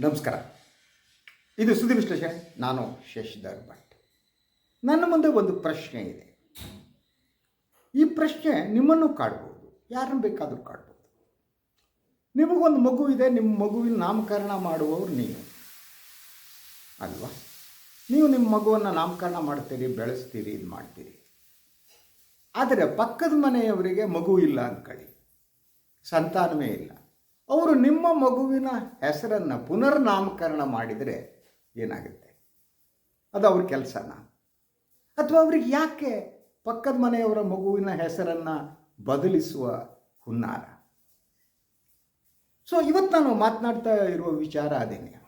ನಮಸ್ಕಾರ. ಇದು ಸುದ್ದಿ ವಿಶ್ಲೇಷಣೆ. ನಾನು ಶಶಿಧರ್ ಭಟ್ ನನ್ನ ಮುಂದೆ ಒಂದು ಪ್ರಶ್ನೆ ಇದೆ. ಈ ಪ್ರಶ್ನೆ ನಿಮ್ಮನ್ನು ಕಾಡ್ಬೋದು, ಯಾರನ್ನು ಬೇಕಾದರೂ ಕಾಡ್ಬೋದು. ನಿಮಗೊಂದು ಮಗು ಇದೆ, ನಿಮ್ಮ ಮಗುವಿನ ನಾಮಕರಣ ಮಾಡುವವರು ನೀವು. ಅಲ್ವಾ? ನೀವು ನಿಮ್ಮ ಮಗುವನ್ನು ನಾಮಕರಣ ಮಾಡ್ತೀರಿ ಬೆಳೆಸ್ತೀರಿ, ಇದು ಮಾಡ್ತೀರಿ. ಆದರೆ ಪಕ್ಕದ ಮನೆಯವರಿಗೆ ಮಗು ಇಲ್ಲ ಅಂದ್ಕೊಳ್ಳಿ. ಸಂತಾನವೇ ಇಲ್ಲ. ಅವರು ನಿಮ್ಮ ಮಗುವಿನ ಹೆಸರನ್ನು ಪುನರ್ನಾಮಕರಣ ಮಾಡಿದರೆ ಏನಾಗುತ್ತೆ? ಅದು ಅವ್ರ ಕೆಲಸನ? ಅಥವಾ ಅವ್ರಿಗೆ ಯಾಕೆ ಪಕ್ಕದ ಮನೆಯವರ ಮಗುವಿನ ಹೆಸರನ್ನು ಬದಲಿಸುವ ಹುನ್ನಾರ? ಸೊ ಇವತ್ತು ನಾನು ಮಾತನಾಡ್ತಾ ಇರುವ ವಿಚಾರ ಅದೇನೆ.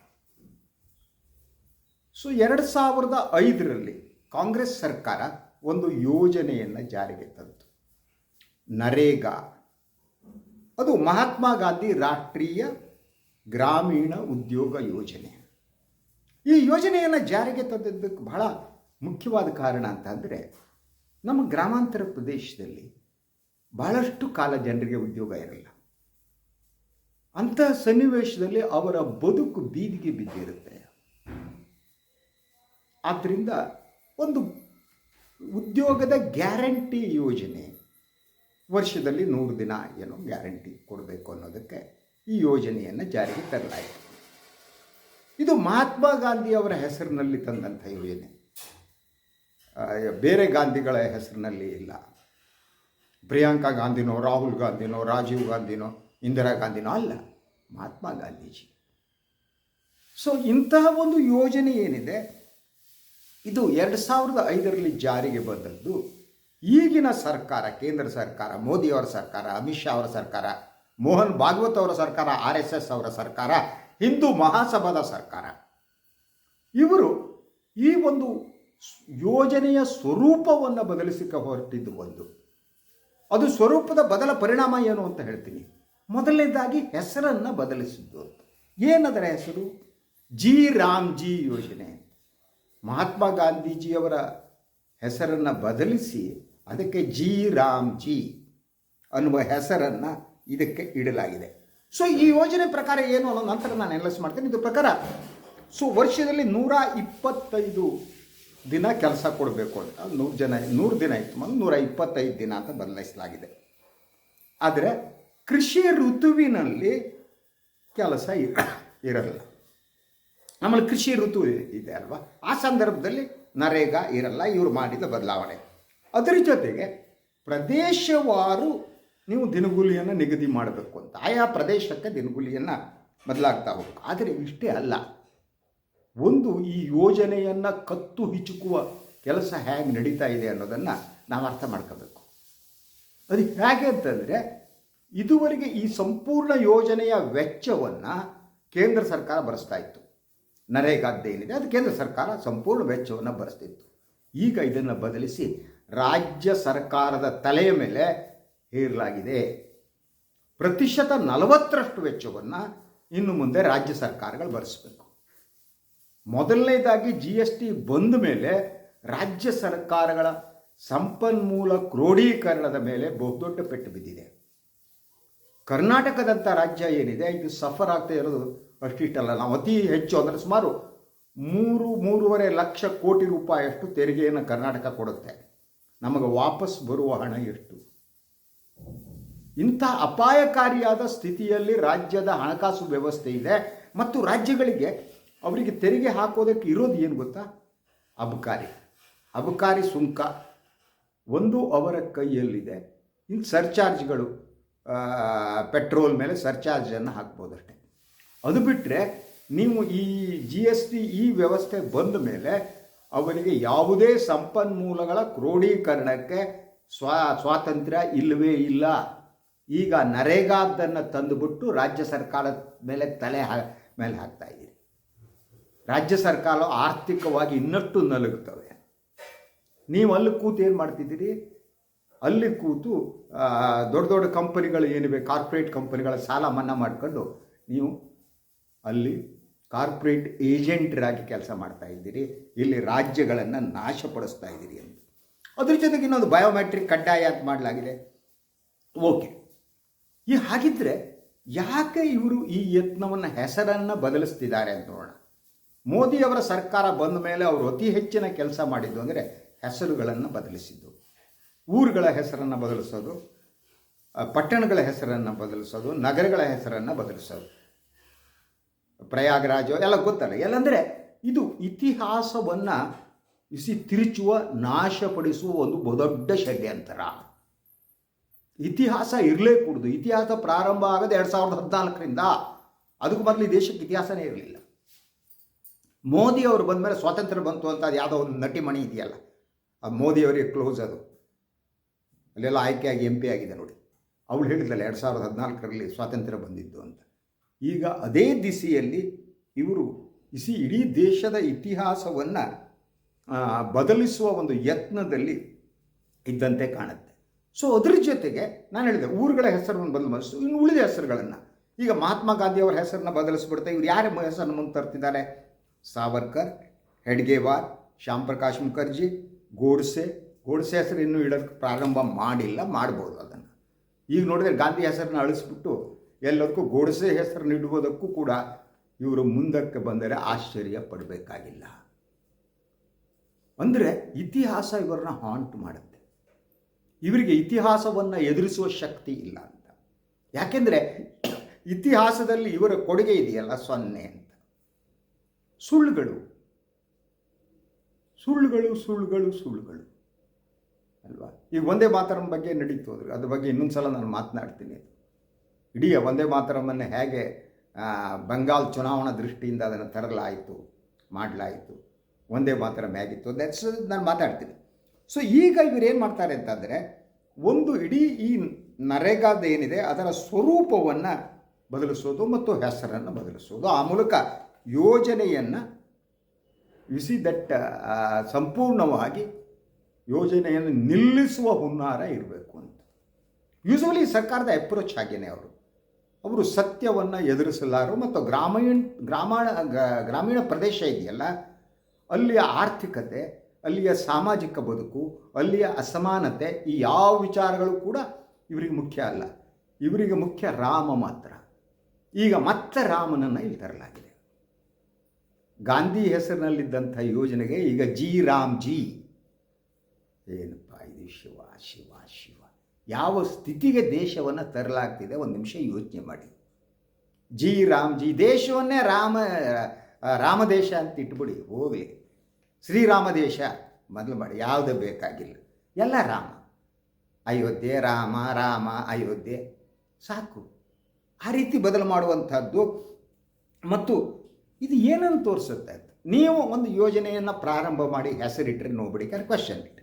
ಸೊ ಎರಡು ಸಾವಿರದ ಐದರಲ್ಲಿ ಕಾಂಗ್ರೆಸ್ ಸರ್ಕಾರ ಒಂದು ಯೋಜನೆಯನ್ನು ಜಾರಿಗೆ ತಂತು. ನರೇಗಾ ಅದು ಮಹಾತ್ಮ ಗಾಂಧಿ ರಾಷ್ಟ್ರೀಯ ಗ್ರಾಮೀಣ ಉದ್ಯೋಗ ಯೋಜನೆ. ಈ ಯೋಜನೆಯನ್ನು ಜಾರಿಗೆ ತಂದಿದ್ದಕ್ಕೆ ಬಹಳ ಮುಖ್ಯವಾದ ಕಾರಣ ಅಂತಂದರೆ ನಮ್ಮ ಗ್ರಾಮಾಂತರ ಪ್ರದೇಶದಲ್ಲಿ ಬಹಳಷ್ಟು ಕಾಲ ಜನರಿಗೆ ಉದ್ಯೋಗ ಇರಲ್ಲ. ಅಂತಹ ಸನ್ನಿವೇಶದಲ್ಲಿ ಅವರ ಬದುಕು ಬೀದಿಗೆ ಬಿದ್ದಿರುತ್ತೆ. ಆದ್ದರಿಂದ ಒಂದು ಉದ್ಯೋಗದ ಗ್ಯಾರಂಟಿ ಯೋಜನೆ ವರ್ಷದಲ್ಲಿ ನೂರು ದಿನ ಏನೋ ಗ್ಯಾರಂಟಿ ಕೊಡಬೇಕು ಅನ್ನೋದಕ್ಕೆ ಈ ಯೋಜನೆಯನ್ನು ಜಾರಿಗೆ ತರಲಾಯಿತು. ಇದು ಮಹಾತ್ಮ ಗಾಂಧಿ ಅವರ ಹೆಸರಿನಲ್ಲಿ ತಂದಂಥ ಯೋಜನೆ. ಬೇರೆ ಗಾಂಧಿಗಳ ಹೆಸರಿನಲ್ಲಿ ಇಲ್ಲ. ಪ್ರಿಯಾಂಕಾ ಗಾಂಧಿನೋ, ರಾಹುಲ್ ಗಾಂಧಿನೋ, ರಾಜೀವ್ ಗಾಂಧಿನೋ, ಇಂದಿರಾ ಗಾಂಧಿನೋ ಅಲ್ಲ, ಮಹಾತ್ಮ ಗಾಂಧೀಜಿ. ಸೊ ಇಂತಹ ಒಂದು ಯೋಜನೆ ಏನಿದೆ, ಇದು ಎರಡು ಸಾವಿರದ ಐದರಲ್ಲಿ ಜಾರಿಗೆ ಬಂದದ್ದು ಈಗಿನ ಸರ್ಕಾರ, ಕೇಂದ್ರ ಸರ್ಕಾರ, ಮೋದಿಯವರ ಸರ್ಕಾರ, ಅಮಿತ್ ಶಾ ಅವರ ಸರ್ಕಾರ, ಮೋಹನ್ ಭಾಗವತ್ ಅವರ ಸರ್ಕಾರ, ಆರ್ ಎಸ್ ಎಸ್ ಅವರ ಸರ್ಕಾರ, ಹಿಂದೂ ಮಹಾಸಭಾದ ಸರ್ಕಾರ. ಇವರು ಈ ಒಂದು ಯೋಜನೆಯ ಸ್ವರೂಪವನ್ನು ಬದಲಿಸಿಕ ಹೊರಟಿದ್ದು ಒಂದು. ಅದು ಸ್ವರೂಪದ ಬದಲ ಪರಿಣಾಮ ಏನು ಅಂತ ಹೇಳ್ತೀನಿ. ಮೊದಲನೇದಾಗಿ ಹೆಸರನ್ನು ಬದಲಿಸಿದ್ದು ಏನದರ ಹೆಸರು? ಜಿ ರಾಮ್ಜಿ ಯೋಜನೆ. ಮಹಾತ್ಮ ಗಾಂಧೀಜಿಯವರ ಹೆಸರನ್ನು ಬದಲಿಸಿ ಅದಕ್ಕೆ ಜಿ ರಾಮ್ಜಿ ಅನ್ನುವ ಹೆಸರನ್ನು ಇದಕ್ಕೆ ಇಡಲಾಗಿದೆ. ಸೊ ಈ ಯೋಜನೆ ಪ್ರಕಾರ ಏನು ಅನ್ನೋ ನಂತರ ನಾನು ಎನಲೈಸ್ ಮಾಡ್ತೀನಿ. ಇದು ಪ್ರಕಾರ ಸೊ ವರ್ಷದಲ್ಲಿ ನೂರ ಇಪ್ಪತ್ತೈದು ದಿನ ಕೆಲಸ ಕೊಡಬೇಕು ಅಂತ ನೂರು ಜನ, ನೂರು ದಿನ ಇತ್ತು ಮತ್ತು ನೂರ ಇಪ್ಪತ್ತೈದು ದಿನ ಅಂತ ಬದಲಾಯಿಸಲಾಗಿದೆ. ಆದರೆ ಕೃಷಿ ಋತುವಿನಲ್ಲಿ ಕೆಲಸ ಇರಲ್ಲ. ಆಮೇಲೆ ಕೃಷಿ ಋತು ಇದೆ ಅಲ್ವಾ? ಆ ಸಂದರ್ಭದಲ್ಲಿ ನರೇಗಾ ಇರಲ್ಲ, ಇವರು ಮಾಡಿದ ಬದಲಾವಣೆ. ಅದರ ಜೊತೆಗೆ ಪ್ರದೇಶವಾರು ನೀವು ದಿನಗೂಲಿಯನ್ನು ನಿಗದಿ ಮಾಡಬೇಕು ಅಂತ. ಆಯಾ ಪ್ರದೇಶಕ್ಕೆ ದಿನಗೂಲಿಯನ್ನು ಬದಲಾಗ್ತಾ ಹೋಗಬೇಕು. ಆದರೆ ಇಷ್ಟೇ ಅಲ್ಲ. ಒಂದು ಈ ಯೋಜನೆಯನ್ನು ಕತ್ತು ಹಿಚುಕುವ ಕೆಲಸ ಹೇಗೆ ನಡೀತಾ ಇದೆ ಅನ್ನೋದನ್ನು ನಾವು ಅರ್ಥ ಮಾಡ್ಕೋಬೇಕು. ಅದು ಹೇಗೆ ಅಂತಂದರೆ, ಇದುವರೆಗೆ ಈ ಸಂಪೂರ್ಣ ಯೋಜನೆಯ ವೆಚ್ಚವನ್ನು ಕೇಂದ್ರ ಸರ್ಕಾರ ಭರಿಸ್ತಾ ಇತ್ತು. ನರೇಗಾದ್ದೇನಿದೆ ಅದು ಕೇಂದ್ರ ಸರ್ಕಾರ ಸಂಪೂರ್ಣ ವೆಚ್ಚವನ್ನು ಭರಿಸ್ತಿತ್ತು. ಈಗ ಇದನ್ನು ಬದಲಿಸಿ ರಾಜ್ಯ ಸರ್ಕಾರದ ತಲೆಯ ಮೇಲೆ ಹೇರಲಾಗಿದೆ. ಪ್ರತಿಶತ ನಲವತ್ತರಷ್ಟು ವೆಚ್ಚವನ್ನು ಇನ್ನು ಮುಂದೆ ರಾಜ್ಯ ಸರ್ಕಾರಗಳು ಭರಿಸಬೇಕು. ಮೊದಲನೇದಾಗಿ ಜಿ ಎಸ್ ಟಿ ಬಂದ ಮೇಲೆ ರಾಜ್ಯ ಸರ್ಕಾರಗಳ ಸಂಪನ್ಮೂಲ ಕ್ರೋಢೀಕರಣದ ಮೇಲೆ ಬಹುದೊಡ್ಡ ಪೆಟ್ಟು ಬಿದ್ದಿದೆ. ಕರ್ನಾಟಕದಂಥ ರಾಜ್ಯ ಏನಿದೆ, ಇದು ಸಫರ್ ಆಗ್ತಾ ಇರೋದು ಅಷ್ಟಿಷ್ಟಲ್ಲ. ನಾವು ಅತಿ ಹೆಚ್ಚು ಅಂದರೆ ಸುಮಾರು ಮೂರು, ಮೂರುವರೆ ಲಕ್ಷ ಕೋಟಿ ರೂಪಾಯಿಯಷ್ಟು ತೆರಿಗೆಯನ್ನು ಕರ್ನಾಟಕ ಕೊಡುತ್ತೆ. ನಮಗೆ ವಾಪಸ್ ಬರುವ ಹಣ ಎಷ್ಟು? ಇಂಥ ಅಪಾಯಕಾರಿಯಾದ ಸ್ಥಿತಿಯಲ್ಲಿ ರಾಜ್ಯದ ಹಣಕಾಸು ವ್ಯವಸ್ಥೆ ಇದೆ ಮತ್ತು ರಾಜ್ಯಗಳಿಗೆ ಅವರಿಗೆ ತೆರಿಗೆ ಹಾಕೋದಕ್ಕೆ ಇರೋದು ಏನು ಗೊತ್ತಾ? ಅಬಕಾರಿ. ಅಬಕಾರಿ ಸುಂಕ ಒಂದು ಅವರ ಕೈಯಲ್ಲಿದೆ. ಇನ್ನು ಸರ್ಚಾರ್ಜ್ಗಳು ಪೆಟ್ರೋಲ್ ಮೇಲೆ ಸರ್ಚಾರ್ಜನ್ನು ಹಾಕ್ಬೋದಷ್ಟೆ. ಅದು ಬಿಟ್ಟರೆ ನೀವು ಈ ಜಿ ಎಸ್ ಟಿ ಈ ವ್ಯವಸ್ಥೆ ಬಂದ ಮೇಲೆ ಅವರಿಗೆ ಯಾವುದೇ ಸಂಪನ್ಮೂಲಗಳ ಕ್ರೋಢೀಕರಣಕ್ಕೆ ಸ್ವಾ, ಸ್ವಾತಂತ್ರ್ಯ ಇಲ್ಲವೇ ಇಲ್ಲ. ಈಗ ನರೇಗಾದ್ದನ್ನು ತಂದುಬಿಟ್ಟು ರಾಜ್ಯ ಸರ್ಕಾರದ ಮೇಲೆ ತಲೆ ಹಾ, ಮೇಲೆ ಹಾಕ್ತಾ ಇದ್ದೀರಿ. ರಾಜ್ಯ ಸರ್ಕಾರ ಆರ್ಥಿಕವಾಗಿ ಇನ್ನಷ್ಟು ನಲುಗುತ್ತವೆ. ನೀವು ಅಲ್ಲಿ ಕೂತು ಏನು ಮಾಡ್ತಿದ್ದೀರಿ? ಅಲ್ಲಿ ಕೂತು ದೊಡ್ಡ ದೊಡ್ಡ ಕಂಪನಿಗಳು ಏನಿವೆ, ಕಾರ್ಪೊರೇಟ್ ಕಂಪನಿಗಳ ಸಾಲ ಮನ್ನಾ ಮಾಡಿಕೊಂಡು ನೀವು ಅಲ್ಲಿ ಕಾರ್ಪೊರೇಟ್ ಏಜೆಂಟರಾಗಿ ಕೆಲಸ ಮಾಡ್ತಾ ಇದ್ದೀರಿ, ಇಲ್ಲಿ ರಾಜ್ಯಗಳನ್ನು ನಾಶಪಡಿಸ್ತಾ ಇದ್ದೀರಿ ಅಂತ. ಅದ್ರ ಜೊತೆಗೆ ಇನ್ನೊಂದು ಬಯೋಮೆಟ್ರಿಕ್ ಕಡ್ಡಾಯ ಅಂತ ಮಾಡಲಾಗಿದೆ. ಓಕೆ. ಈ ಹಾಗಿದ್ರೆ ಯಾಕೆ ಇವರು ಈ ಯತ್ನವನ್ನು ಹೆಸರನ್ನು ಬದಲಿಸ್ತಿದ್ದಾರೆ ಅಂತ ನೋಡೋಣ. ಮೋದಿಯವರ ಸರ್ಕಾರ ಬಂದ ಮೇಲೆ ಅವರು ಅತಿ ಹೆಚ್ಚಿನ ಕೆಲಸ ಮಾಡಿದ್ದು ಅಂದರೆ ಹೆಸರುಗಳನ್ನು ಬದಲಿಸಿದ್ದು. ಊರುಗಳ ಹೆಸರನ್ನು ಬದಲಿಸೋದು ಪಟ್ಟಣಗಳ ಹೆಸರನ್ನು ಬದಲಿಸೋದು, ನಗರಗಳ ಹೆಸರನ್ನು ಬದಲಿಸೋದು. ಪ್ರಯಾಗರಾಜ ಎಲ್ಲ ಗೊತ್ತಲ್ಲ. ಎಲ್ಲಂದರೆ ಇದು ಇತಿಹಾಸವನ್ನು ಇಸಿ ತಿರುಚುವ, ನಾಶಪಡಿಸುವ ಒಂದು ಬಹುದೊಡ್ಡ ಷಡ್ಯಂತರ. ಇತಿಹಾಸ ಇರಲೇ ಕೂಡುದು. ಇತಿಹಾಸ ಪ್ರಾರಂಭ ಆಗೋದು ಎರಡು ಸಾವಿರದ ಹದಿನಾಲ್ಕರಿಂದ ಅದಕ್ಕೂ ಮೊದಲು ದೇಶಕ್ಕೆ ಇತಿಹಾಸನೇ ಇರಲಿಲ್ಲ. ಮೋದಿ ಅವರು ಬಂದ ಮೇಲೆ ಸ್ವಾತಂತ್ರ್ಯ ಬಂತು ಅಂತ ಅದು ಯಾವುದೋ ಒಂದು ನಟಿಮಣಿ ಇದೆಯಲ್ಲ. ಆ ಮೋದಿಯವರಿಗೆ ಕ್ಲೋಸ್ ಅದು. ಅಲ್ಲೆಲ್ಲ ಆಯ್ಕೆಯಾಗಿ ಎಂ ಪಿ ಆಗಿದೆ ನೋಡಿ. ಅವಳು ಹೇಳಿದ್ಲಲ್ಲ, ಎರಡು ಸಾವಿರದ ಹದಿನಾಲ್ಕರಲ್ಲಿ ಸ್ವಾತಂತ್ರ್ಯ ಬಂದಿದ್ದು ಅಂತ. ಈಗ ಅದೇ ದಿಸೆಯಲ್ಲಿ ಇವರು ಇಸಿ ಇಡೀ ದೇಶದ ಇತಿಹಾಸವನ್ನು ಬದಲಿಸುವ ಒಂದು ಯತ್ನದಲ್ಲಿ ಇದ್ದಂತೆ ಕಾಣುತ್ತೆ. ಸೊ ಅದ್ರ ಜೊತೆಗೆ ನಾನು ಹೇಳಿದೆ, ಊರುಗಳ ಹೆಸರನ್ನು ಬದಲಿಸು ಇನ್ನು ಉಳಿದ ಹೆಸರುಗಳನ್ನು. ಈಗ ಮಹಾತ್ಮ ಗಾಂಧಿಯವರ ಹೆಸರನ್ನ ಬದಲಿಸ್ಬಿಡ್ತಾ ಇವ್ರು ಯಾರ ಹೆಸರನ್ನು ಮುಂದೆ ತರ್ತಿದ್ದಾರೆ? ಸಾವರ್ಕರ್, ಹೆಡ್ಗೆವಾರ್ ಶ್ಯಾಮ್ ಪ್ರಕಾಶ್ ಮುಖರ್ಜಿ, ಗೋಡ್ಸೆ. ಗೋಡ್ಸೆ ಹೆಸರು ಇನ್ನೂ ಇಡೋಕ್ಕೆ ಪ್ರಾರಂಭ ಮಾಡಿಲ್ಲ, ಮಾಡ್ಬೋದು ಅದನ್ನು. ಈಗ ನೋಡಿದ್ರೆ ಗಾಂಧಿ ಹೆಸರನ್ನ ಅಳಿಸ್ಬಿಟ್ಟು ಎಲ್ಲದಕ್ಕೂ ಗೋಡಸೆ ಹೆಸರು ನೀಡುವುದಕ್ಕೂ ಕೂಡ ಇವರು ಮುಂದಕ್ಕೆ ಬಂದರೆ ಆಶ್ಚರ್ಯ ಪಡಬೇಕಾಗಿಲ್ಲ. ಅಂದರೆ ಇತಿಹಾಸ ಇವರನ್ನ ಹಾಂಟ್ ಮಾಡುತ್ತೆ. ಇವರಿಗೆ ಇತಿಹಾಸವನ್ನು ಎದುರಿಸುವ ಶಕ್ತಿ ಇಲ್ಲ ಅಂತ. ಯಾಕೆಂದರೆ ಇತಿಹಾಸದಲ್ಲಿ ಇವರ ಕೊಡುಗೆ ಇದೆಯಲ್ಲ ಸೊನ್ನೆ ಅಂತ. ಸುಳ್ಳುಗಳು. ಸುಳ್ಳುಗಳು ಸುಳ್ಳುಗಳು ಸುಳ್ಳುಗಳು. ಅಲ್ವಾ? ಈಗ ಒಂದೇ ಮಾತರ ಬಗ್ಗೆ ನಡೀತು ಅದ್ರ ಅದ್ರ ಬಗ್ಗೆ ಇನ್ನೊಂದು ಸಲ ನಾನು ಮಾತನಾಡ್ತೀನಿ ಇಡೀ ಒಂದೇ ಮಾತರಮನ್ನು ಹೇಗೆ ಬಂಗಾಲ್ ಚುನಾವಣಾ ದೃಷ್ಟಿಯಿಂದ ಅದನ್ನು ತರಲಾಯಿತು, ಮಾಡಲಾಯಿತು, ಒಂದೇ ಮಾತರಂ ಹೇಗಿತ್ತು ದಟ್ಸ್ ನಾನು ಮಾತಾಡ್ತೀನಿ. ಸೊ ಈಗ ಇವರು ಏನು ಮಾಡ್ತಾರೆ ಅಂತಂದರೆ, ಒಂದು ಇಡೀ ಈ ನರೇಗಾದ ಏನಿದೆ, ಅದರ ಸ್ವರೂಪವನ್ನು ಬದಲಿಸೋದು ಮತ್ತು ಹೆಸರನ್ನು ಬದಲಿಸೋದು. ಆ ಮೂಲಕ ಯೋಜನೆಯನ್ನು ವಿಸಿ ದಟ್ ಸಂಪೂರ್ಣವಾಗಿ ಯೋಜನೆಯನ್ನು ನಿಲ್ಲಿಸುವ ಹುನ್ನಾರ ಇರಬೇಕು ಅಂತ. ಯೂಸ್ವಲಿ ಸರ್ಕಾರದ ಅಪ್ರೋಚ್ ಹಾಗೇನೆ ಅವರು. ಅವರು ಸತ್ಯವನ್ನು ಎದುರಿಸಲಾರು. ಮತ್ತು ಗ್ರಾಮೀಣ, ಗ್ರಾಮಾಣ ಗ್ರಾಮೀಣ ಪ್ರದೇಶ ಇದೆಯಲ್ಲ, ಅಲ್ಲಿಯ ಆರ್ಥಿಕತೆ, ಅಲ್ಲಿಯ ಸಾಮಾಜಿಕ ಬದುಕು, ಅಲ್ಲಿಯ ಅಸಮಾನತೆ, ಈ ಯಾವ ವಿಚಾರಗಳು ಕೂಡ ಇವರಿಗೆ ಮುಖ್ಯ ಅಲ್ಲ. ಇವರಿಗೆ ಮುಖ್ಯ ರಾಮ ಮಾತ್ರ. ಈಗ ಮತ್ತೆ ರಾಮನನ್ನು ಇಲ್ಲಿ ತರಲಾಗಿದೆ. ಗಾಂಧಿ ಹೆಸರಿನಲ್ಲಿದ್ದಂಥ ಯೋಜನೆಗೆ ಈಗ ಜಿ ರಾಮ್ ಜಿ. ಏನಪ್ಪ ಇದು ಶಿವ ಶಿವ. ಯಾವ ಸ್ಥಿತಿಗೆ ದೇಶವನ್ನು ತರಲಾಗ್ತಿದೆ, ಒಂದು ನಿಮಿಷ ಯೋಚನೆ ಮಾಡಿ. ಜಿ ರಾಮ್, ಜಿ ದೇಶವನ್ನೇ ರಾಮ ರಾಮದೇಶ ಅಂತ ಇಟ್ಬಿಡಿ, ಹೋಗಲಿ. ಶ್ರೀರಾಮ ದೇಶ, ಮೊದಲು ಮಾಡಿ, ಯಾವುದೇ ಬೇಕಾಗಿಲ್ಲ. ಎಲ್ಲ ರಾಮ. ಅಯೋಧ್ಯೆ, ರಾಮ ರಾಮ, ಅಯೋಧ್ಯೆ. ಸಾಕು. ಆ ರೀತಿ ಬದಲು ಮಾಡುವಂಥದ್ದು. ಮತ್ತು ಇದು ಏನನ್ನು ತೋರಿಸುತ್ತೆ? ನೀವು ಒಂದು ಯೋಜನೆಯನ್ನು ಪ್ರಾರಂಭ ಮಾಡಿ ಹೆಸರಿಟ್ಟರೆ ನೋಡ್ಬಿಡಿ, ಕ್ವಶನ್ ಇಟ್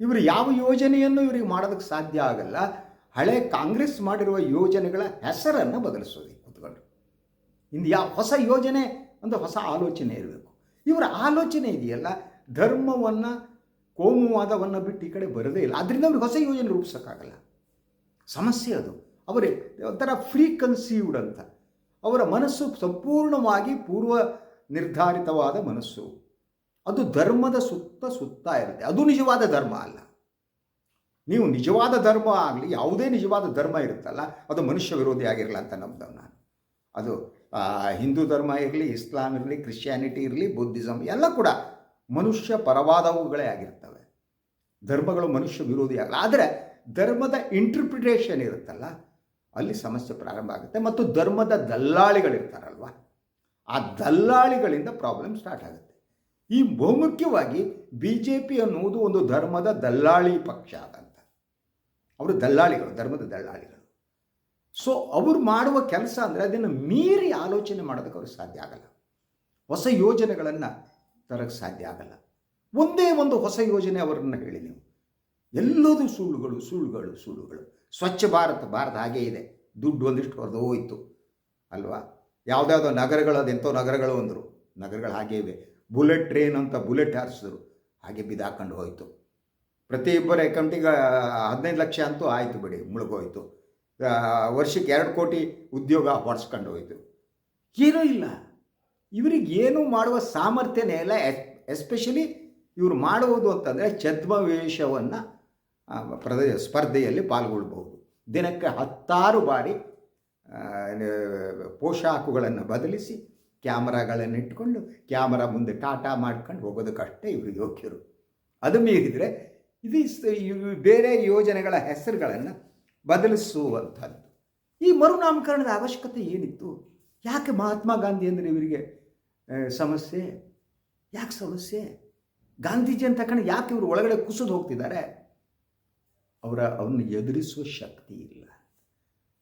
ಇವರು ಯಾವ ಯೋಜನೆಯನ್ನು ಇವರಿಗೆ ಮಾಡೋದಕ್ಕೆ ಸಾಧ್ಯ ಆಗಲ್ಲ, ಹಳೆ ಕಾಂಗ್ರೆಸ್ ಮಾಡಿರುವ ಯೋಜನೆಗಳ ಹೆಸರನ್ನು ಬದಲಿಸೋದು ಕೂತ್ಕೊಂಡು ಇಂದು ಯಾವ ಹೊಸ ಯೋಜನೆ, ಒಂದು ಹೊಸ ಆಲೋಚನೆ ಇರಬೇಕು. ಇವರ ಆಲೋಚನೆ ಇದೆಯಲ್ಲ, ಧರ್ಮವನ್ನು, ಕೋಮುವಾದವನ್ನು ಬಿಟ್ಟು ಈ ಕಡೆ ಬರೋದೇ ಇಲ್ಲ. ಅದರಿಂದ ಅವ್ರಿಗೆ ಹೊಸ ಯೋಜನೆ ರೂಪಿಸೋಕ್ಕಾಗಲ್ಲ. ಸಮಸ್ಯೆ ಅದು. ಅವರೇ, ಒಂಥರ ಫ್ರೀ ಕನ್ಸೀವ್ಡ್ ಅಂತ. ಅವರ ಮನಸ್ಸು ಸಂಪೂರ್ಣವಾಗಿ ಪೂರ್ವ ನಿರ್ಧಾರಿತವಾದ ಮನಸ್ಸು. ಅದು ಧರ್ಮದ ಸುತ್ತ ಸುತ್ತ ಇರುತ್ತೆ. ಅದು ನಿಜವಾದ ಧರ್ಮ ಅಲ್ಲ. ನೀವು ನಿಜವಾದ ಧರ್ಮ ಆಗಲಿ, ಯಾವುದೇ ನಿಜವಾದ ಧರ್ಮ ಇರುತ್ತಲ್ಲ, ಅದು ಮನುಷ್ಯ ವಿರೋಧಿ ಆಗಿರಲ್ಲ ಅಂತ ನಂಬ್ದವ್ ನಾನು. ಅದು ಹಿಂದೂ ಧರ್ಮ ಇರಲಿ, ಇಸ್ಲಾಂ ಇರಲಿ, ಕ್ರಿಶ್ಚಿಯಾನಿಟಿ ಇರಲಿ ಬುದ್ಧಿಸಮ್ ಎಲ್ಲ ಕೂಡ ಮನುಷ್ಯ ಪರವಾದವುಗಳೇ ಆಗಿರ್ತವೆ. ಧರ್ಮಗಳು ಮನುಷ್ಯ ವಿರೋಧಿ ಆಗಲ್ಲ. ಆದರೆ ಧರ್ಮದ ಇಂಟರ್ಪ್ರಿಟೇಷನ್ ಇರುತ್ತಲ್ಲ, ಅಲ್ಲಿ ಸಮಸ್ಯೆ ಪ್ರಾರಂಭ ಆಗುತ್ತೆ. ಮತ್ತು ಧರ್ಮದ ದಲ್ಲಾಳಿಗಳಿರ್ತಾರಲ್ವ, ಆ ದಲ್ಲಾಳಿಗಳಿಂದ ಪ್ರಾಬ್ಲಮ್ ಸ್ಟಾರ್ಟ್ ಆಗುತ್ತೆ. ಈ ಬಹುಮುಖ್ಯವಾಗಿ ಬಿ ಜೆ ಪಿ ಅನ್ನುವುದು ಒಂದು ಧರ್ಮದ ದಲ್ಲಾಳಿ ಪಕ್ಷ ಅಂತ. ಅವರು ದಲ್ಲಾಳಿಗಳು, ಧರ್ಮದ ದಲ್ಲಾಳಿಗಳು. ಸೊ ಅವರು ಮಾಡುವ ಕೆಲಸ ಅಂದರೆ ಅದನ್ನು ಮೀರಿ ಆಲೋಚನೆ ಮಾಡೋದಕ್ಕೆ ಅವ್ರಿಗೆ ಸಾಧ್ಯ ಆಗಲ್ಲ. ಹೊಸ ಯೋಜನೆಗಳನ್ನು ತರಕ್ಕೆ ಸಾಧ್ಯ ಆಗಲ್ಲ. ಒಂದೇ ಒಂದು ಹೊಸ ಯೋಜನೆ ಅವರನ್ನು ಹೇಳಿ ನೀವು. ಎಲ್ಲದೂ ಸುಳ್ಳುಗಳು ಸುಳ್ಳುಗಳು ಸುಳ್ಳುಗಳು. ಸ್ವಚ್ಛ ಭಾರತ ಭಾರತ ಹಾಗೇ ಇದೆ. ದುಡ್ಡು ಒಂದಿಷ್ಟು ಹೊರದು ಹೋಯಿತು. ಅಲ್ವಾ? ಯಾವುದ್ಯಾವುದೋ ನಗರಗಳು ಅದೆಂಥೋ ನಗರಗಳು ಅಂದರು. ನಗರಗಳು ಹಾಗೇ ಇವೆ. ಬುಲೆಟ್ ಟ್ರೈನ್ ಅಂತ ಬುಲೆಟ್ ಹಾರಿಸಿದ್ರು. ಹಾಗೆ ಬಿದಾಕೊಂಡು ಹೋಯಿತು. ಪ್ರತಿಯೊಬ್ಬರ ಅಕೌಂಟಿಗೆ ಹದಿನೈದು ಲಕ್ಷ ಅಂತೂ ಆಯಿತು ಬಿಡಿ, ಮುಳುಗೋಯ್ತು. ವರ್ಷಕ್ಕೆ ಎರಡು ಕೋಟಿ ಉದ್ಯೋಗ ಹೊಡೆಸ್ಕೊಂಡು ಹೋಯಿತು. ಏನೂ ಇಲ್ಲ. ಇವರಿಗೆ ಏನು ಮಾಡುವ ಸಾಮರ್ಥ್ಯನೇ ಇಲ್ಲ. ಎಸ್ಪೆಷಲಿ ಇವರು ಮಾಡುವುದು ಅಂತಂದರೆ ಛದ್ಮವೇಷವನ್ನು ಪ್ರದ ಸ್ಪರ್ಧೆಯಲ್ಲಿ ಪಾಲ್ಗೊಳ್ಬಹುದು. ದಿನಕ್ಕೆ ಹತ್ತಾರು ಬಾರಿ ಪೋಷಾಕುಗಳನ್ನು ಬದಲಿಸಿ ಕ್ಯಾಮ್ರಾಗಳನ್ನು ಇಟ್ಕೊಂಡು ಕ್ಯಾಮ್ರಾ ಮುಂದೆ ಟಾಟಾ ಮಾಡ್ಕೊಂಡು ಹೋಗೋದಕ್ಕಷ್ಟೇ ಇವರು ಯೋಗ್ಯರು. ಅದು ಮೀರಿದರೆ ಇದು ಬೇರೆ ಯೋಜನೆಗಳ ಹೆಸರುಗಳನ್ನು ಬದಲಿಸುವಂಥದ್ದು. ಈ ಮರುನಾಮಕರಣದ ಅವಶ್ಯಕತೆ ಏನಿತ್ತು? ಯಾಕೆ ಮಹಾತ್ಮ ಗಾಂಧಿ ಅಂದರೆ ಇವರಿಗೆ ಸಮಸ್ಯೆ? ಯಾಕೆ ಸಮಸ್ಯೆ? ಗಾಂಧೀಜಿ ಅಂತ ತಕೊಂಡು ಯಾಕೆ ಇವರು ಒಳಗಡೆ ಕುಸಿದು ಹೋಗ್ತಿದ್ದಾರೆ? ಅವರ ಅವನ್ನ ಎದುರಿಸುವ ಶಕ್ತಿ ಇಲ್ಲ.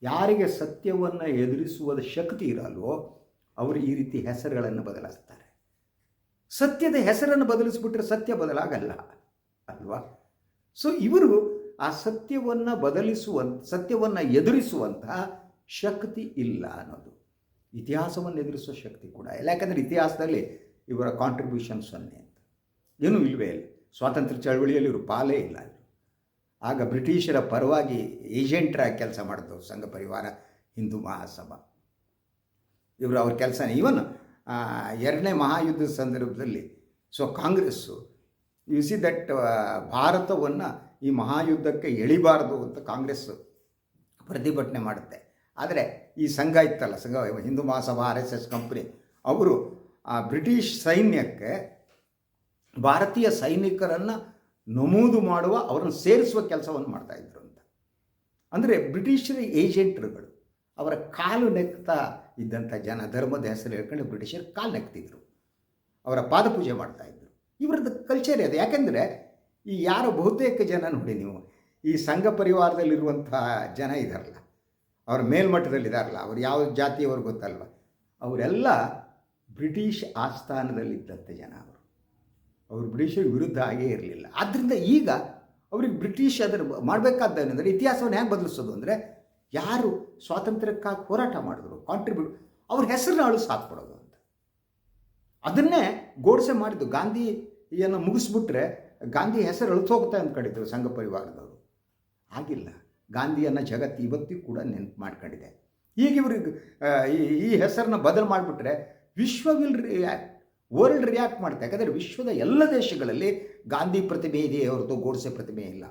ಯಾರಿಗೆ ಸತ್ಯವನ್ನು ಎದುರಿಸುವ ಶಕ್ತಿ ಇರಲ್ವೋ ಅವರು ಈ ರೀತಿ ಹೆಸರುಗಳನ್ನು ಬದಲಾಯಿಸ್ತಾರೆ. ಸತ್ಯದ ಹೆಸರನ್ನು ಬದಲಿಸ್ಬಿಟ್ರೆ ಸತ್ಯ ಬದಲಾಗಲ್ಲ, ಅಲ್ವಾ? ಸೊ ಇವರು ಆ ಸತ್ಯವನ್ನು ಬದಲಿಸುವಂಥ ಸತ್ಯವನ್ನು ಎದುರಿಸುವಂತಹ ಶಕ್ತಿ ಇಲ್ಲ ಅನ್ನೋದು. ಇತಿಹಾಸವನ್ನು ಎದುರಿಸುವ ಶಕ್ತಿ ಕೂಡ ಇಲ್ಲ. ಯಾಕಂದರೆ ಇತಿಹಾಸದಲ್ಲಿ ಇವರ ಕಾಂಟ್ರಿಬ್ಯೂಷನ್ ಸೊನ್ನೆ ಅಂತ. ಏನೂ ಇಲ್ಲವೇ ಇಲ್ಲ ಸ್ವಾತಂತ್ರ್ಯ ಚಳವಳಿಯಲ್ಲಿ ಇವರು ಪಾಲೇ ಇಲ್ಲ ಆಗ ಬ್ರಿಟಿಷರ ಪರವಾಗಿ ಏಜೆಂಟ್ರಾಗಿ ಕೆಲಸ ಮಾಡಿದ್ರು ಸಂಘ ಪರಿವಾರ, ಹಿಂದೂ ಮಹಾಸಭಾ. ಇವರು ಅವ್ರ ಕೆಲಸ ಈವನ್ ಎರಡನೇ ಮಹಾಯುದ್ಧದ ಸಂದರ್ಭದಲ್ಲಿ so Congress you see that ಭಾರತವನ್ನು ಈ ಮಹಾಯುದ್ಧಕ್ಕೆ ಎಳಿಬಾರದು ಅಂತ ಕಾಂಗ್ರೆಸ್ ಪ್ರತಿಭಟನೆ ಮಾಡುತ್ತೆ. ಆದರೆ ಈ ಸಂಘ ಇತ್ತಲ್ಲ, ಸಂಘ, Hindu Mahasabha, R S S company ಅವರು ಆ ಬ್ರಿಟಿಷ್ ಸೈನ್ಯಕ್ಕೆ ಭಾರತೀಯ ಸೈನಿಕರನ್ನು ನಮೂದು ಮಾಡುವ, ಅವರನ್ನು ಸೇರಿಸುವ ಕೆಲಸವನ್ನು ಮಾಡ್ತಾಯಿದ್ರು ಅಂತ. ಅಂದರೆ ಬ್ರಿಟಿಷರ ಏಜೆಂಟ್ರುಗಳು, ಅವರ ಕಾಲು ನೆಕ್ತಾ ಇದ್ದಂಥ ಜನ ಧರ್ಮದ ಹೆಸರು ಹೇಳ್ಕೊಂಡು ಬ್ರಿಟಿಷರು ಕಾಲು ನೆಕ್ತಿದ್ರು ಅವರ ಪಾದಪೂಜೆ ಮಾಡ್ತಾ ಇದ್ರು. ಇವರದ್ದು ಕಲ್ಚರ್ ಅದು. ಯಾಕೆಂದರೆ ಈ ಯಾರೋ ಬಹುತೇಕ ಜನ ನೋಡಿ ನೀವು, ಈ ಸಂಘ ಪರಿವಾರದಲ್ಲಿರುವಂಥ ಜನ ಇದ್ದಾರಲ್ಲ ಅವ್ರ ಮೇಲ್ಮಟ್ಟದಲ್ಲಿದ್ದಾರಲ್ಲ ಅವ್ರು ಯಾವ ಜಾತಿಯವರು ಗೊತ್ತಲ್ವ? ಅವರೆಲ್ಲ ಬ್ರಿಟಿಷ್ ಆಸ್ಥಾನದಲ್ಲಿದ್ದಂಥ ಜನ ಅವರು. ಅವರು ಬ್ರಿಟಿಷರ ವಿರುದ್ಧ ಆಗೇ ಇರಲಿಲ್ಲ. ಆದ್ದರಿಂದ ಈಗ ಅವ್ರಿಗೆ ಬ್ರಿಟಿಷ್ ಅದರ ಮಾಡಬೇಕಾದ್ದೇನೆಂದರೆ ಇತಿಹಾಸವನ್ನು ಹೇಗೆ ಬದಲಿಸೋದು ಅಂದರೆ ಯಾರು ಸ್ವಾತಂತ್ರ್ಯಕ್ಕಾಗಿ ಹೋರಾಟ ಮಾಡಿದ್ರು ಕಾಂಟ್ರಿಬ್ಯೂಟ್ ಅವ್ರ ಹೆಸರನ್ನ ಅಳು ಸಾಕ್ಬಿಡೋದು ಅಂತ. ಅದನ್ನೇ ಗೋಡ್ಸೆ ಮಾಡಿದ್ದು. ಗಾಂಧಿಯನ್ನು ಮುಗಿಸ್ಬಿಟ್ರೆ ಗಾಂಧಿ ಹೆಸರು ಅಳಿತು ಹೋಗ್ತಾ ಅಂದ್ಕೊಂಡಿದ್ರು ಸಂಘ ಪರಿವಾರದವರು. ಆಗಿಲ್ಲ. ಗಾಂಧಿಯನ್ನು ಜಗತ್ತು ಇವತ್ತಿಗೂ ಕೂಡ ನೆನಪು ಮಾಡ್ಕೊಂಡಿದೆ. ಈಗ ಇವ್ರಿಗೆ ಈ ಹೆಸರನ್ನ ಬದಲು ಮಾಡಿಬಿಟ್ರೆ ವಿಶ್ವ ವಿಲ್ ರಿಯಾಕ್ಟ್ ವರ್ಲ್ಡ್ ರಿಯಾಕ್ಟ್ ಮಾಡುತ್ತೆ ಯಾಕಂದರೆ ವಿಶ್ವದ ಎಲ್ಲ ದೇಶಗಳಲ್ಲಿ ಗಾಂಧಿ ಪ್ರತಿಮೆ ಇದೆಯೇ ಹೊರತು ಗೋಡ್ಸೆ ಪ್ರತಿಮೆ ಇಲ್ಲ.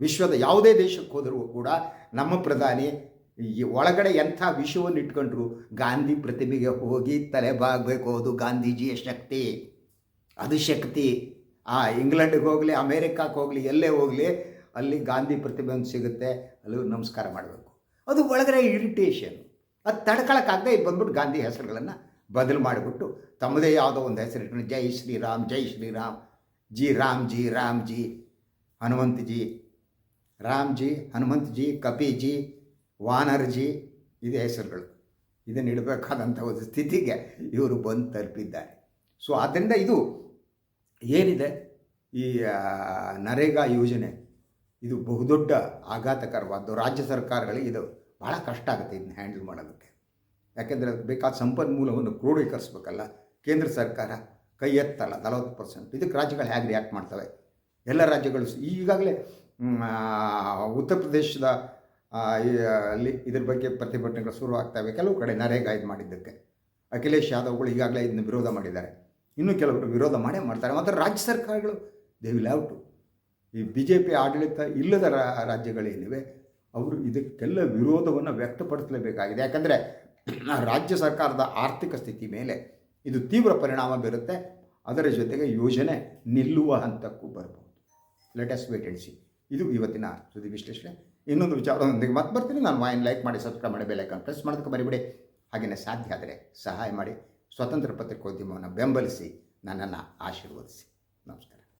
ವಿಶ್ವದ ಯಾವುದೇ ದೇಶಕ್ಕೆ ಹೋದರೂ ಕೂಡ ನಮ್ಮ ಪ್ರಧಾನಿ ಒಳಗಡೆ ಎಂಥ ವಿಷಯವನ್ನು ಇಟ್ಕೊಂಡ್ರು? ಗಾಂಧಿ ಪ್ರತಿಮೆಗೆ ಹೋಗಿ ತಲೆ ಬಾಗಬೇಕು. ಅದು ಗಾಂಧೀಜಿಯ ಶಕ್ತಿ. ಅದು ಶಕ್ತಿ. ಆ ಇಂಗ್ಲೆಂಡಿಗೆ ಹೋಗಲಿ, ಅಮೇರಿಕಕ್ಕೆ ಹೋಗಲಿ, ಎಲ್ಲೇ ಹೋಗಲಿ, ಅಲ್ಲಿ ಗಾಂಧಿ ಪ್ರತಿಮೆ ಒಂದು ಸಿಗುತ್ತೆ. ಅಲ್ಲಿ ನಮಸ್ಕಾರ ಮಾಡಬೇಕು. ಅದು ಒಳಗಡೆ ಇರಿಟೇಷನ್ ಅದು ತಡ್ಕೊಳಕ್ಕಾಗದೆ ಬಂದ್ಬಿಟ್ಟು ಗಾಂಧಿ ಹೆಸರುಗಳನ್ನು ಬದಲು ಮಾಡಿಬಿಟ್ಟು ತಮ್ಮದೇ ಯಾವುದೋ ಒಂದು ಹೆಸರು ಇಟ್ಕೊಂಡು, ಜೈ ಶ್ರೀರಾಮ್ ಜೈ ಶ್ರೀರಾಮ್, ಜಿ ರಾಮ್ ಜಿ ರಾಮ್, ಜಿ ಹನುಮಂತ್ ಜಿ ರಾಮ್ ಹನುಮಂತ್ಜಿ, ಕಪಿಜಿ ಜಿ ಇದು ಹೆಸರುಗಳು. ಇದನ್ನು ಇಡಬೇಕಾದಂಥ ಒಂದು ಸ್ಥಿತಿಗೆ ಇವರು ಬಂದು ತಲುಪಿದ್ದಾರೆ. ಸೊ ಆದ್ದರಿಂದ ಇದು ಏನಿದೆ? ಈ ನರೇಗಾ ಯೋಜನೆ ಇದು ಬಹುದೊಡ್ಡ ಆಘಾತಕರವಾದ್ದು. ರಾಜ್ಯ ಸರ್ಕಾರಗಳಿಗೆ ಇದು ಭಾಳ ಕಷ್ಟ ಆಗುತ್ತೆ ಇದನ್ನ ಹ್ಯಾಂಡಲ್ ಮಾಡೋದಕ್ಕೆ. ಯಾಕೆಂದರೆ ಅದಕ್ಕೆ ಬೇಕಾದ ಸಂಪನ್ಮೂಲವನ್ನು ಕ್ರೋಢೀಕರಿಸ್ಬೇಕಲ್ಲ. ಕೇಂದ್ರ ಸರ್ಕಾರ ಕೈ ಎತ್ತಲ್ಲ, ನಲವತ್ತು ಪರ್ಸೆಂಟ್. ಇದಕ್ಕೆ ರಾಜ್ಯಗಳು ಹೇಗೆ ರಿಯಾಕ್ಟ್ ಮಾಡ್ತವೆ? ಎಲ್ಲ ರಾಜ್ಯಗಳು ಈಗಾಗಲೇ ಉತ್ತರ ಪ್ರದೇಶದ ಅಲ್ಲಿ ಇದ್ರ ಬಗ್ಗೆ ಪ್ರತಿಭಟನೆಗಳು ಶುರು ಆಗ್ತವೆ ಕೆಲವು ಕಡೆ ನರೇಗಾ ಇದು ಮಾಡಿದ್ದಕ್ಕೆ. ಅಖಿಲೇಶ್ ಯಾದವ್ಗಳು ಈಗಾಗಲೇ ಇದನ್ನು ವಿರೋಧ ಮಾಡಿದ್ದಾರೆ. ಇನ್ನೂ ಕೆಲವರು ವಿರೋಧ ಮಾಡೇ ಮಾಡ್ತಾರೆ. ಮತ್ತು ರಾಜ್ಯ ಸರ್ಕಾರಗಳು ದೇ ವಿಲ್ ಹ್ಯಾವ್ ಟು ಈ ಬಿ ಜೆ ಪಿ ಆಡಳಿತ ಇಲ್ಲದ ರಾಜ್ಯಗಳೇನಿವೆ, ಅವರು ಇದಕ್ಕೆಲ್ಲ ವಿರೋಧವನ್ನು ವ್ಯಕ್ತಪಡಿಸಲೇಬೇಕಾಗಿದೆ. ಯಾಕಂದರೆ ರಾಜ್ಯ ಸರ್ಕಾರದ ಆರ್ಥಿಕ ಸ್ಥಿತಿ ಮೇಲೆ ಇದು ತೀವ್ರ ಪರಿಣಾಮ ಬೀರುತ್ತೆ. ಅದರ ಜೊತೆಗೆ ಯೋಜನೆ ನಿಲ್ಲುವ ಹಂತಕ್ಕೂ ಬರ್ಬೋದು. ಲೇಟೆಸ್ಟ್ ವೇಟ್ ಇದು ಇವತ್ತಿನ ಸುದ್ದಿ ವಿಶ್ಲೇಷಣೆ. ಇನ್ನೊಂದು ವಿಚಾರದೊಂದಿಗೆ ಮತ್ತೆ ಬರ್ತೀನಿ. ನಾನು ವಾಯಿನ್ ಲೈಕ್ ಮಾಡಿ ಸಬ್ಸ್ಕ್ರೈಬ್ ಮಾಡಿ ಬೆಲ್ ಐಕಾನ್ ಪ್ರೆಸ್ ಮಾಡೋದಕ್ಕೆ ಬರಿಬಿಡಿ ಹಾಗೆಯೇ ಸಾಧ್ಯ ಆದರೆ ಸಹಾಯ ಮಾಡಿ. ಸ್ವತಂತ್ರ ಪತ್ರಿಕೋದ್ಯಮವನ್ನು ಬೆಂಬಲಿಸಿ, ನನ್ನನ್ನು ಆಶೀರ್ವದಿಸಿ. ನಮಸ್ಕಾರ.